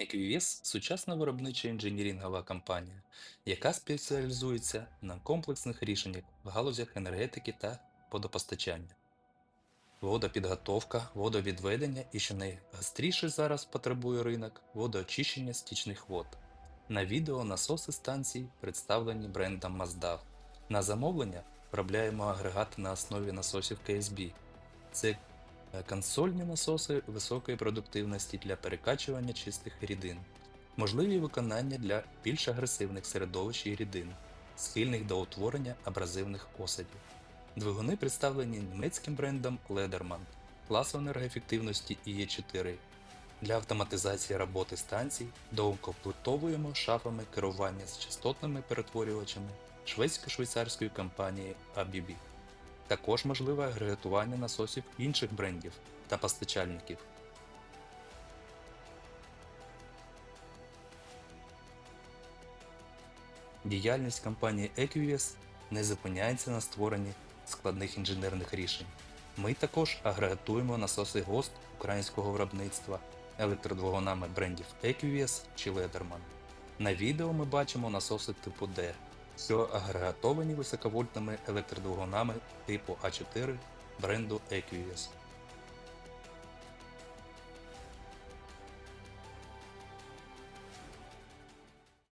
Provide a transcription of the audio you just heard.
Equivus – сучасна виробнича інженірінгова компанія, яка спеціалізується на комплексних рішеннях в галузях енергетики та водопостачання. Водопідготовка, водовідведення і що найгостріше зараз потребує ринок водоочищення стічних вод. На відео насоси станцій представлені брендом Mazda. На замовлення виробляємо агрегати на основі насосів KSB. Це консольні насоси високої продуктивності для перекачування чистих рідин, можливі виконання для більш агресивних середовищ і рідин, схильних до утворення абразивних осадів. Двигуни представлені німецьким брендом Lederman класу енергоефективності IE4. Для автоматизації роботи станцій доукомплектовуємо шафами керування з частотними перетворювачами шведсько-швейцарської компанії ABB. Також можливе агрегатування насосів інших брендів та постачальників. Діяльність компанії Equivus не зупиняється на створенні складних інженерних рішень. Ми також агрегатуємо насоси ГОСТ українського виробництва електродвигунами брендів Equivus чи Lederman. На відео ми бачимо насоси типу D, що агрегатовані високовольтними електродвигунами типу А4 бренду Equivus.